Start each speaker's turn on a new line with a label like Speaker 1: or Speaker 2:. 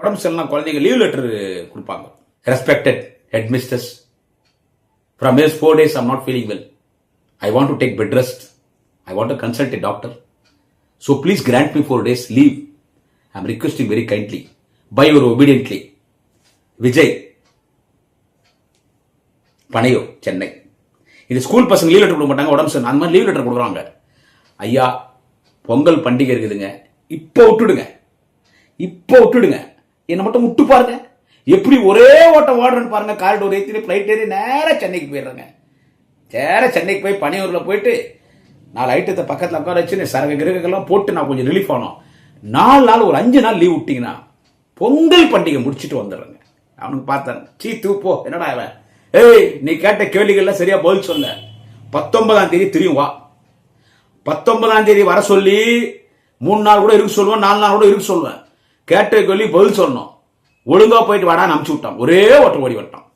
Speaker 1: உடம்பு சரியில்லாம் குழந்தைங்க லீவ் லெட்டர் கொடுப்பாங்க. Respected head mistress from this four days I'm not feeling well I want to take bed rest I want to consult a doctor so please grant me four days leave I am requesting very kindly by your obediently Vijay பனையோ Chennai இது school பசங்க leave letter கொடுக்க மாட்டாங்க. உடம்பு சரி அந்த மாதிரி leave letter கொடுக்குறாங்க. ஐயா பொங்கல் பண்டிகை இருக்குதுங்க. இப்போ விட்டுடுங்க. இப்போ விட்டுடுங்க. என்னை மட்டும் விட்டு பாருங்க. எப்படி ஒரே ஓட்டம் ஓடுறேன்னு பாருங்க. காரிடோர் ஏற்றி ஃப்ளைட் ஏறி நேராக சென்னைக்கு போயிடுறேங்க. நேராக சென்னைக்கு போய் பனையூரில் போயிட்டு நாலு ஐட்டத்தை பக்கத்தில் உட்கார வச்சு சரக கிரகங்கள்லாம் போட்டு நான் கொஞ்சம் ரிலீஃப் ஆனோம். நாலு நாள் ஒரு அஞ்சு நாள் லீவ் விட்டிங்கன்னா பொங்கல் பண்டிகை முடிச்சுட்டு வந்துடுறேங்க. அவனுக்கு பார்த்தேன். சீ தூப்போ என்னடா அவன் ஏய் நீ கேட்ட கேள்விகள்லாம் சரியா பதில் சொல்ல. பத்தொன்பதாம் தேதி தெரியும் வா. பத்தொன்பதாம் தேதி வர சொல்லி மூணு நாள் கூட இருக்க சொல்லுவேன் நாலு நாள் கூட இருக்க சொல்லுவேன். கேட்ட சொல்லி பதில் சொன்னோம். ஒழுங்கா போயிட்டு வாடான்னு அனுப்பிச்சு விட்டான் ஒரே ஓட்டம் ஓடி வந்துட்டான்